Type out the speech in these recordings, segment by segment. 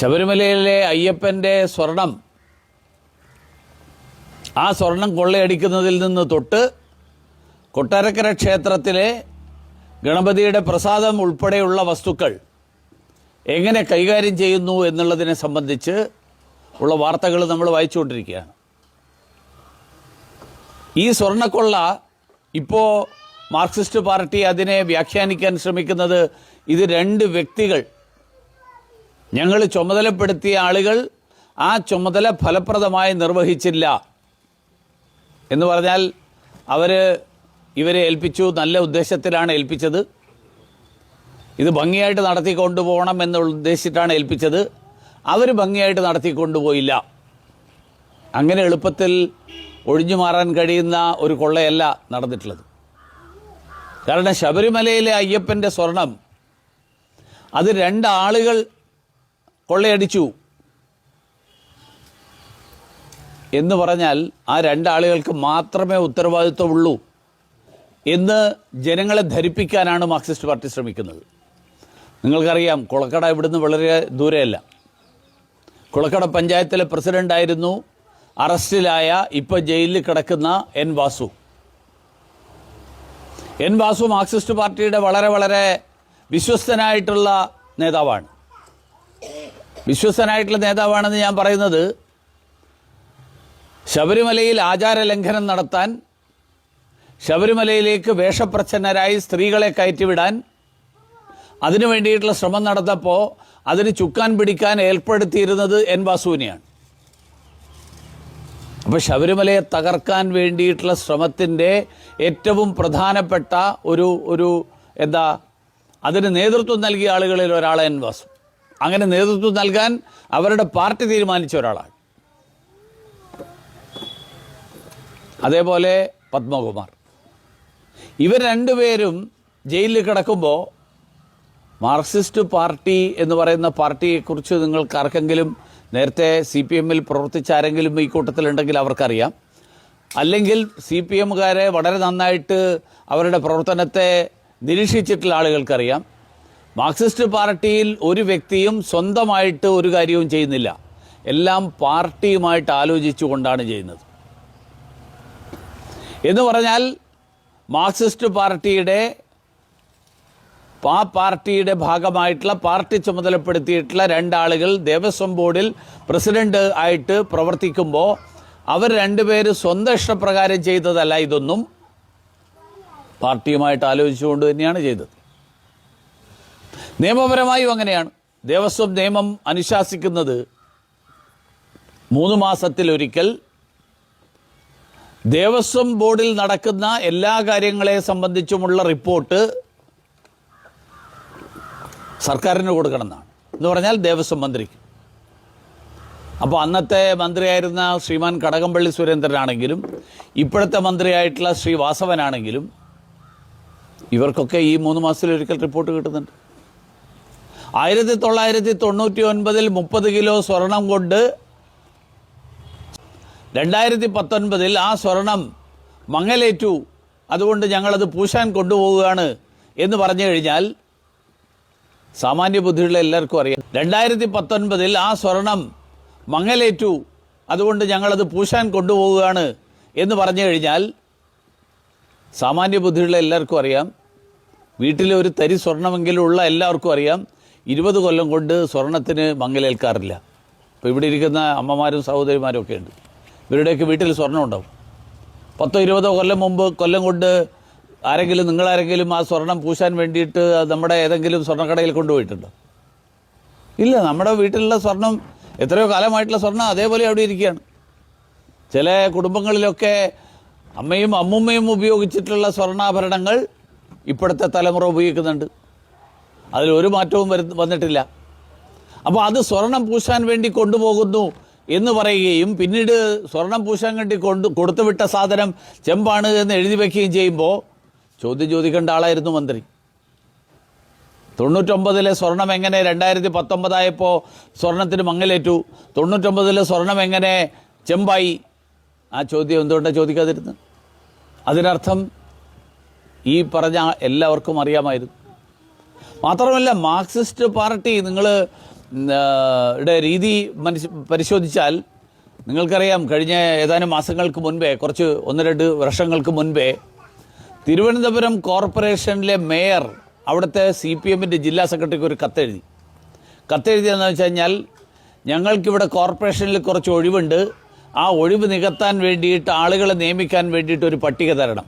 ശബരിമലയിലെ അയ്യപ്പന്റെ സ്വർണം ആ സ്വർണം കൊള്ളയടിക്കുന്നതിൽ നിന്ന് തൊട്ട് കൊട്ടാരക്കര ക്ഷേത്രത്തിലെ ഗണപതിയുടെ പ്രസാദം ഉൾപ്പെടെയുള്ള വസ്തുക്കൾ എങ്ങനെ കൈകാര്യം ചെയ്യുന്നു എന്നുള്ളതിനെ സംബന്ധിച്ച് ഉള്ള വാർത്തകൾ നമ്മൾ വായിച്ചുകൊണ്ടിരിക്കുകയാണ്. ഈ സ്വർണക്കൊള്ള ഇപ്പോൾ മാർക്സിസ്റ്റ് പാർട്ടി അതിനെ വ്യാഖ്യാനിക്കാൻ ശ്രമിക്കുന്നത് ഇത് രണ്ട് വ്യക്തികൾ ഞങ്ങൾ ചുമതലപ്പെടുത്തിയ ആളുകൾ ആ ചുമതല ഫലപ്രദമായി നിർവഹിച്ചില്ല. എന്ന് പറഞ്ഞാൽ അവർ ഇവരെ ഏൽപ്പിച്ചു നല്ല ഉദ്ദേശത്തിലാണ് ഏൽപ്പിച്ചത്. ഇത് ഭംഗിയായിട്ട് നടത്തിക്കൊണ്ടു പോകണം എന്ന് ഉദ്ദേശിച്ചിട്ടാണ് ഏൽപ്പിച്ചത്. അവർ ഭംഗിയായിട്ട് നടത്തിക്കൊണ്ടുപോയില്ല അങ്ങനെ എളുപ്പത്തിൽ ഒഴിഞ്ഞു മാറാൻ കഴിയുന്ന ഒരു കൊള്ളയല്ല നടന്നിട്ടുള്ളത്. കാരണം ശബരിമലയിലെ അയ്യപ്പന്റെ സ്വർണം അത് രണ്ടാളുകൾ കൊള്ളയടിച്ചു. എന്ന് പറഞ്ഞാൽ ആ രണ്ടാളുകൾക്ക് മാത്രമേ ഉത്തരവാദിത്വമുള്ളൂ. എന്ന് ജനങ്ങളെ ധരിപ്പിക്കാനാണ് മാർക്സിസ്റ്റ് പാർട്ടി ശ്രമിക്കുന്നത്. നിങ്ങൾക്കറിയാം കുളക്കട ഇവിടുന്ന് വളരെ ദൂരെയല്ല. കുളക്കട പഞ്ചായത്തിലെ പ്രസിഡന്റായിരുന്നു അറസ്റ്റിലായ ഇപ്പോൾ ജയിലിൽ കിടക്കുന്ന N Vasu. N Vasu Marxist പാർട്ടിയുടെ വളരെ വളരെ വിശ്വസ്തനായിട്ടുള്ള നേതാവാണ്. വിശ്വസ്തനായിട്ടുള്ള നേതാവാണെന്ന് ഞാൻ പറയുന്നത് ശബരിമലയിൽ ആചാരലംഘനം നടത്താൻ ശബരിമലയിലേക്ക് വേഷപ്രച്ഛന്നരായി സ്ത്രീകളെ കയറ്റിവിടാൻ അതിനു വേണ്ടിയിട്ടുള്ള ശ്രമം നടന്നപ്പോൾ അതിന് ചുക്കാൻ പിടിക്കാൻ ഏർപ്പെടുത്തിയിരുന്നത് എൻ വാസുവിനെയാണ് അപ്പോൾ ശബരിമലയെ തകർക്കാൻ വേണ്ടിയിട്ടുള്ള ശ്രമത്തിന്റെ ഏറ്റവും പ്രധാനപ്പെട്ട ഒരു ഒരു എന്താ അതിന് നേതൃത്വം നൽകിയ ആളുകളിൽ ഒരാൾ എൻ വാസു. അങ്ങനെ നേതൃത്വം നൽകാൻ അവരുടെ പാർട്ടി തീരുമാനിച്ച ഒരാളാണ്. അതേപോലെ പത്മകുമാർ. ഇവർ രണ്ടുപേരും ജയിലിൽ കിടക്കുമ്പോൾ മാർക്സിസ്റ്റ് പാർട്ടി എന്ന് പറയുന്ന പാർട്ടിയെക്കുറിച്ച് നിങ്ങൾക്ക് ആർക്കെങ്കിലും നേരത്തെ സി പി എമ്മിൽ പ്രവർത്തിച്ച ആരെങ്കിലും ഈ കൂട്ടത്തിലുണ്ടെങ്കിൽ അവർക്കറിയാം. അല്ലെങ്കിൽ സി പി എമ്മുകാരെ വളരെ നന്നായിട്ട് അവരുടെ പ്രവർത്തനത്തെ നിരീക്ഷിച്ചിട്ടുള്ള ആളുകൾക്കറിയാം. മാർക്സിസ്റ്റ് പാർട്ടിയിൽ ഒരു വ്യക്തിയും സ്വന്തമായിട്ട് ഒരു കാര്യവും ചെയ്യുന്നില്ല. എല്ലാം പാർട്ടിയുമായിട്ട് ആലോചിച്ചുകൊണ്ടാണ് ചെയ്യുന്നത്. എന്ന് പറഞ്ഞാൽ മാർക്സിസ്റ്റ് പാർട്ടിയുടെ ആ പാർട്ടിയുടെ ഭാഗമായിട്ടുള്ള പാർട്ടി ചുമതലപ്പെടുത്തിയിട്ടുള്ള രണ്ടാളുകൾ ദേവസ്വം ബോർഡിൽ പ്രസിഡന്റ് ആയിട്ട് പ്രവർത്തിക്കുമ്പോൾ അവർ രണ്ടുപേര് സ്വന്തം ഇഷ്ടപ്രകാരം ചെയ്തതല്ല ഇതൊന്നും പാർട്ടിയുമായിട്ട് ആലോചിച്ചുകൊണ്ട് തന്നെയാണ് ചെയ്തത്. നിയമപരമായും അങ്ങനെയാണ്. ദേവസ്വം നിയമം അനുശാസിക്കുന്നത് മൂന്ന് മാസത്തിലൊരിക്കൽ. ദേവസ്വം ബോർഡിൽ നടക്കുന്ന എല്ലാ കാര്യങ്ങളെ സംബന്ധിച്ചുമുള്ള റിപ്പോർട്ട് സർക്കാരിന് കൊടുക്കണമെന്നാണ്. എന്ന് പറഞ്ഞാൽ ദേവസ്വം മന്ത്രിക്ക്. അപ്പോൾ അന്നത്തെ മന്ത്രിയായിരുന്ന ശ്രീമാൻ കടകംപള്ളി സുരേന്ദ്രനാണെങ്കിലും ഇപ്പോഴത്തെ മന്ത്രിയായിട്ടുള്ള ശ്രീ വാസവനാണെങ്കിലും ഇവർക്കൊക്കെ ഈ മൂന്ന് മാസത്തിലൊരിക്കൽ റിപ്പോർട്ട് കിട്ടുന്നുണ്ട്. ആയിരത്തി തൊള്ളായിരത്തി തൊണ്ണൂറ്റി ഒൻപതിൽ മുപ്പത് കിലോ സ്വർണം കൊണ്ട് രണ്ടായിരത്തി പത്തൊൻപതിൽ ആ സ്വർണം മങ്ങലേറ്റു. അതുകൊണ്ട് ഞങ്ങളത് പൂശാൻ കൊണ്ടുപോവുകയാണ് എന്ന് പറഞ്ഞു കഴിഞ്ഞാൽ സാമാന്യ ബുദ്ധിയുള്ള എല്ലാവർക്കും അറിയാം. രണ്ടായിരത്തി പത്തൊൻപതിൽ ആ സ്വർണം മങ്ങലേറ്റു. അതുകൊണ്ട് ഞങ്ങളത് പൂശാൻ കൊണ്ടുപോവുകയാണ് എന്ന് പറഞ്ഞു കഴിഞ്ഞാൽ സാമാന്യ ബുദ്ധിയുള്ള എല്ലാവർക്കും അറിയാം. വീട്ടിലെ ഒരു തരി സ്വർണമെങ്കിലും ഉള്ള എല്ലാവർക്കും അറിയാം. ഇരുപത് കൊല്ലം കൊണ്ട് സ്വർണത്തിന് മങ്ങലേൽക്കാറില്ല. ഇപ്പോൾ ഇവിടെ ഇരിക്കുന്ന അമ്മമാരും സഹോദരിമാരും ഒക്കെ ഉണ്ട്. ഇവരുടെയൊക്കെ വീട്ടിൽ സ്വർണം ഉണ്ടാവും. പത്തോ ഇരുപതോ കൊല്ലം മുമ്പ് കൊല്ലം കൊണ്ട് ആരെങ്കിലും നിങ്ങളാരെങ്കിലും ആ സ്വർണം പൂശാൻ വേണ്ടിയിട്ട് നമ്മുടെ ഏതെങ്കിലും സ്വർണക്കടയിൽ കൊണ്ടുപോയിട്ടുണ്ടോ? ഇല്ല നമ്മുടെ വീട്ടിലുള്ള സ്വർണം എത്രയോ കാലമായിട്ടുള്ള സ്വർണം അതേപോലെ അവിടെ ഇരിക്കുകയാണ്. ചില കുടുംബങ്ങളിലൊക്കെ അമ്മയും അമ്മുമ്മയും ഉപയോഗിച്ചിട്ടുള്ള സ്വർണാഭരണങ്ങൾ ഇപ്പോഴത്തെ തലമുറ ഉപയോഗിക്കുന്നുണ്ട്. അതിലൊരു മാറ്റവും വരു വന്നിട്ടില്ല. അപ്പോൾ അത് സ്വർണം പൂശാൻ വേണ്ടി കൊണ്ടുപോകുന്നു എന്ന് പറയുകയും പിന്നീട് സ്വർണം പൂശാൻ വേണ്ടി കൊണ്ട് കൊടുത്തുവിട്ട സാധനം ചെമ്പാണ് എന്ന് എഴുതി വയ്ക്കുകയും ചെയ്യുമ്പോൾ ചോദ്യം ചോദിക്കേണ്ട ആളായിരുന്നു മന്ത്രി. തൊണ്ണൂറ്റൊമ്പതിലെ സ്വർണം എങ്ങനെ രണ്ടായിരത്തി പത്തൊമ്പതായപ്പോൾ സ്വർണത്തിന് മങ്ങലേറ്റു? തൊണ്ണൂറ്റൊമ്പതിലെ സ്വർണം എങ്ങനെ ചെമ്പായി? ആ ചോദ്യം എന്തുകൊണ്ടാണ് ചോദിക്കാതിരുന്നത്? അതിനർത്ഥം ഈ പറഞ്ഞ എല്ലാവർക്കും അറിയാമായിരുന്നു. മാത്രമല്ല മാർക്സിസ്റ്റ് പാർട്ടി നിങ്ങൾ യുടെ രീതി മനസ് പരിശോധിച്ചാൽ നിങ്ങൾക്കറിയാം കഴിഞ്ഞ ഏതാനും മാസങ്ങൾക്ക് മുൻപേ കുറച്ച് ഒന്ന് രണ്ട് വർഷങ്ങൾക്ക് മുൻപേ തിരുവനന്തപുരം കോർപ്പറേഷനിലെ മേയർ അവിടുത്തെ സി പി എമ്മിന്റെ ജില്ലാ സെക്രട്ടറിക്ക് ഒരു കത്തെഴുതി. കത്തെഴുതിയെന്ന് വെച്ച് കഴിഞ്ഞാൽ ഞങ്ങൾക്കിവിടെ കോർപ്പറേഷനിൽ കുറച്ച് ഒഴിവുണ്ട്. ആ ഒഴിവ് നികത്താൻ വേണ്ടിയിട്ട് ആളുകളെ നിയമിക്കാൻ വേണ്ടിയിട്ട് ഒരു പട്ടിക തരണം.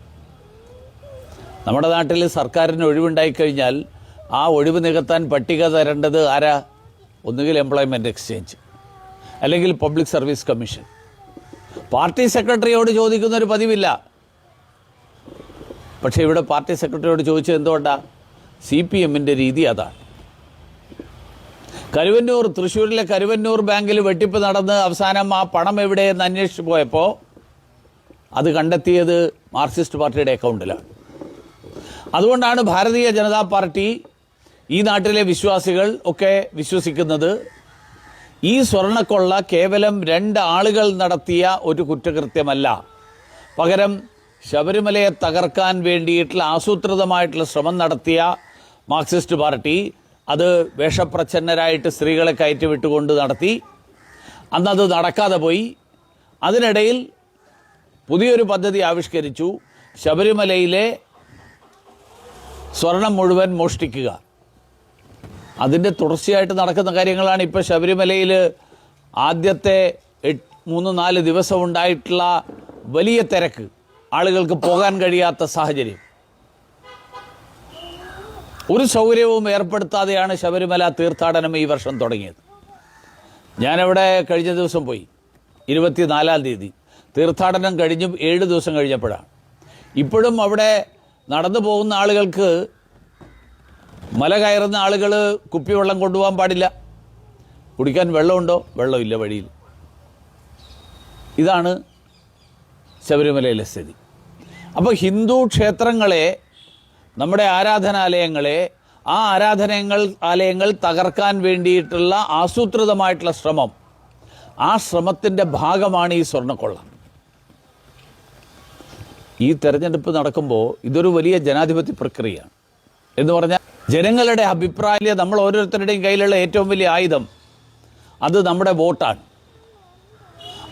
നമ്മുടെ നാട്ടിൽ സർക്കാരിന് ഒഴിവുണ്ടായിക്കഴിഞ്ഞാൽ ആ ഒഴിവ് നികത്താൻ പട്ടിക തരേണ്ടത് ആരാ? ഒന്നുകിൽ എംപ്ലോയ്മെന്റ് എക്സ്ചേഞ്ച് അല്ലെങ്കിൽ പബ്ലിക് സർവീസ് കമ്മീഷൻ പാർട്ടി സെക്രട്ടറിയോട് ചോദിക്കുന്ന ഒരു പതിവില്ല. പക്ഷേ ഇവിടെ പാർട്ടി സെക്രട്ടറിയോട് ചോദിച്ചത് എന്തുകൊണ്ടാണ് സി പി എമ്മിന്റെ രീതി അതാണ്. കരുവന്നൂർ തൃശ്ശൂരിലെ കരുവന്നൂർ ബാങ്കിൽ വെട്ടിപ്പ് നടന്ന് അവസാനം ആ പണം എവിടെയെന്ന് അന്വേഷിച്ചു പോയപ്പോൾ അത് കണ്ടെത്തിയത് മാർക്സിസ്റ്റ് പാർട്ടിയുടെ അക്കൗണ്ടിലാണ്. അതുകൊണ്ടാണ് ഭാരതീയ ജനതാ പാർട്ടി ഈ നാട്ടിലെ വിശ്വാസികൾ ഒക്കെ വിശ്വസിക്കുന്നത് ഈ സ്വർണക്കൊള്ള കേവലം രണ്ട് ആളുകൾ നടത്തിയ ഒരു കുറ്റകൃത്യമല്ല. പകരം ശബരിമലയെ തകർക്കാൻ വേണ്ടിയിട്ടുള്ള ആസൂത്രിതമായിട്ടുള്ള ശ്രമം നടത്തിയ മാർക്സിസ്റ്റ് പാർട്ടി അത് വേഷപ്രച്ഛന്നരായിട്ട് സ്ത്രീകളെ കയറ്റി കയറ്റിവിട്ടുകൊണ്ട് നടത്തി. അന്നത് നടക്കാതെ പോയി. അതിനിടയിൽ പുതിയൊരു പദ്ധതി ആവിഷ്കരിച്ചു. ശബരിമലയിലെ സ്വർണം മുഴുവൻ മോഷ്ടിക്കുക. അതിന്റെ തുടർച്ചയായിട്ട് നടക്കുന്ന കാര്യങ്ങളാണ് ഇപ്പോൾ ശബരിമലയിൽ ആദ്യത്തെ മൂന്ന് നാല് ദിവസം ഉണ്ടായിട്ടുള്ള വലിയ തിരക്ക്. ആളുകൾക്ക് പോകാൻ കഴിയാത്ത സാഹചര്യം. ഒരു സൗകര്യവും ഏർപ്പെടുത്താതെയാണ് ശബരിമല തീർത്ഥാടനം ഈ വർഷം തുടങ്ങിയത്. ഞാനവിടെ കഴിഞ്ഞ ദിവസം പോയി. ഇരുപത്തിനാലാം തീയതി. തീർത്ഥാടനം കഴിഞ്ഞും ഏഴ് ദിവസം കഴിഞ്ഞപ്പോഴാണ്. ഇപ്പോഴും അവിടെ നടന്നു പോകുന്ന ആളുകൾക്ക് മല കയറുന്ന ആളുകൾ കുപ്പിവെള്ളം കൊണ്ടുപോകാൻ പാടില്ല. കുടിക്കാൻ വെള്ളമുണ്ടോ? വെള്ളമില്ല വഴിയിൽ. ഇതാണ് ശബരിമലയിലെ സ്ഥിതി. അപ്പോൾ ഹിന്ദു ക്ഷേത്രങ്ങളെ നമ്മുടെ ആരാധനാലയങ്ങളെ ആ ആരാധനകൾ ആലയങ്ങൾ തകർക്കാൻ വേണ്ടിയിട്ടുള്ള ആസൂത്രിതമായിട്ടുള്ള ശ്രമം ആ ശ്രമത്തിന്റെ ഭാഗമാണ് ഈ സ്വർണക്കൊള്ള. ഈ തെരഞ്ഞെടുപ്പ് നടക്കുമ്പോൾ ഇതൊരു വലിയ ജനാധിപത്യ പ്രക്രിയയാണ്. എന്ന് പറഞ്ഞാൽ ജനങ്ങളുടെ അഭിപ്രായം നമ്മൾ ഓരോരുത്തരുടെയും കയ്യിലുള്ള ഏറ്റവും വലിയ ആയുധം അത് നമ്മുടെ വോട്ടാണ്.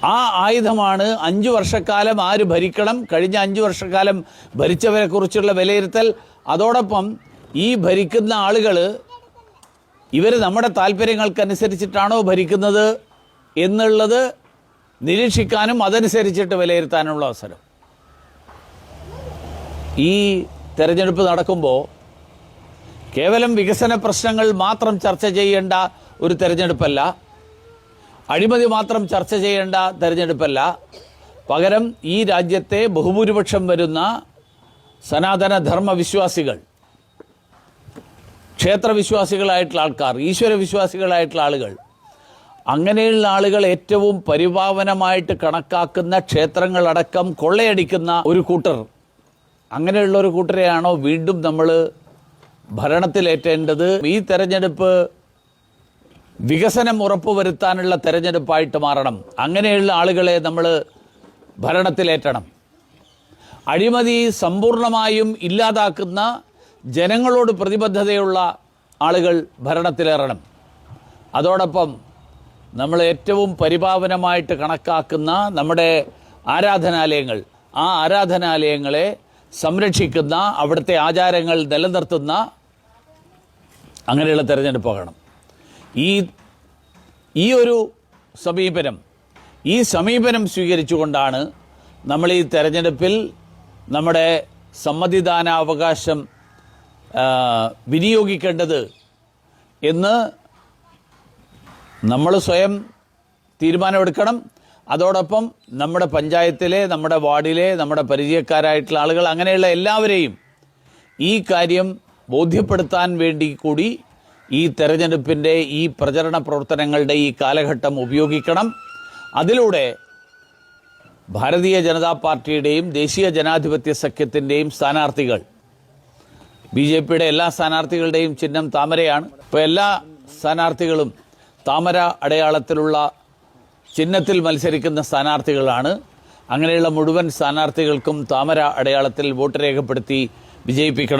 ആ ആയുധമാണ് അഞ്ച് വർഷക്കാലം ആര് ഭരിക്കണം കഴിഞ്ഞ അഞ്ച് വർഷക്കാലം ഭരിച്ചവരെ കുറിച്ചുള്ള വിലയിരുത്തൽ. അതോടൊപ്പം ഈ ഭരിക്കുന്ന ആളുകൾ ഇവർ നമ്മുടെ താല്പര്യങ്ങൾക്കനുസരിച്ചിട്ടാണോ ഭരിക്കുന്നത് എന്നുള്ളത് നിരീക്ഷിക്കാനും അതനുസരിച്ചിട്ട് വിലയിരുത്താനുള്ള അവസരം. ഈ തെരഞ്ഞെടുപ്പ് നടക്കുമ്പോൾ കേവലം വികസന പ്രശ്നങ്ങൾ മാത്രം ചർച്ച ചെയ്യേണ്ട ഒരു തെരഞ്ഞെടുപ്പല്ല. അഴിമതി മാത്രം ചർച്ച ചെയ്യേണ്ട തെരഞ്ഞെടുപ്പല്ല. പകരം ഈ രാജ്യത്തെ ബഹുഭൂരിപക്ഷം വരുന്ന സനാതന ധർമ്മ വിശ്വാസികൾ ക്ഷേത്രവിശ്വാസികളായിട്ടുള്ള ആൾക്കാർ ഈശ്വര വിശ്വാസികളായിട്ടുള്ള ആളുകൾ അങ്ങനെയുള്ള ആളുകൾ ഏറ്റവും പരിപാവനമായിട്ട് കണക്കാക്കുന്ന ക്ഷേത്രങ്ങളടക്കം കൊള്ളയടിക്കുന്ന ഒരു കൂട്ടർ. അങ്ങനെയുള്ള ഒരു കൂട്ടരെയാണോ വീണ്ടും നമ്മൾ ഭരണത്തിലേറ്റേണ്ടത് ഈ തെരഞ്ഞെടുപ്പ് വികസനം ഉറപ്പുവരുത്താനുള്ള തെരഞ്ഞെടുപ്പായിട്ട് മാറണം. അങ്ങനെയുള്ള ആളുകളെ നമ്മൾ ഭരണത്തിലേറ്റണം. അഴിമതി സമ്പൂർണമായും ഇല്ലാതാക്കുന്ന ജനങ്ങളോട് പ്രതിബദ്ധതയുള്ള ആളുകൾ ഭരണത്തിലേറണം. അതോടൊപ്പം നമ്മൾ ഏറ്റവും പരിപാവനമായിട്ട് കണക്കാക്കുന്ന നമ്മുടെ ആരാധനാലയങ്ങൾ ആ ആരാധനാലയങ്ങളെ സംരക്ഷിക്കുന്ന അവിടുത്തെ ആചാരങ്ങൾ നിലനിർത്തുന്ന അങ്ങനെയുള്ള തെരഞ്ഞെടുപ്പാകണം ഈ ഈ ഒരു സമീപനം ഈ സമീപനം സ്വീകരിച്ചുകൊണ്ടാണ് നമ്മൾ ഈ തെരഞ്ഞെടുപ്പിൽ നമ്മുടെ സമ്മതിദാനാവകാശം വിനിയോഗിക്കേണ്ടത് എന്ന് നമ്മൾ സ്വയം തീരുമാനമെടുക്കണം. അതോടൊപ്പം നമ്മുടെ പഞ്ചായത്തിലെ നമ്മുടെ വാർഡിലെ നമ്മുടെ പരിചയക്കാരായിട്ടുള്ള ആളുകൾ അങ്ങനെയുള്ള എല്ലാവരെയും ഈ കാര്യം ബോധ്യപ്പെടുത്താൻ വേണ്ടി കൂടി ഈ തെരഞ്ഞെടുപ്പിന്റെ ഈ പ്രചരണ പ്രവർത്തനങ്ങളുടെ ഈ കാലഘട്ടം ഉപയോഗിക്കണം. അതിലൂടെ ഭാരതീയ ജനതാ പാർട്ടിയുടെയും ദേശീയ ജനാധിപത്യ സഖ്യത്തിന്റെയും സ്ഥാനാർത്ഥികൾ ബി ജെ പിയുടെ എല്ലാ സ്ഥാനാർത്ഥികളുടെയും ചിഹ്നം താമരയാണ്. ഇപ്പോൾ എല്ലാ സ്ഥാനാർത്ഥികളും താമര അടയാളത്തിലുള്ള ചിഹ്നത്തിൽ മത്സരിക്കുന്ന സ്ഥാനാർത്ഥികളാണ്. അങ്ങനെയുള്ള മുഴുവൻ സ്ഥാനാർത്ഥികൾക്കും താമര അടയാളത്തിൽ വോട്ട് രേഖപ്പെടുത്തി വിജയിപ്പിക്കണം.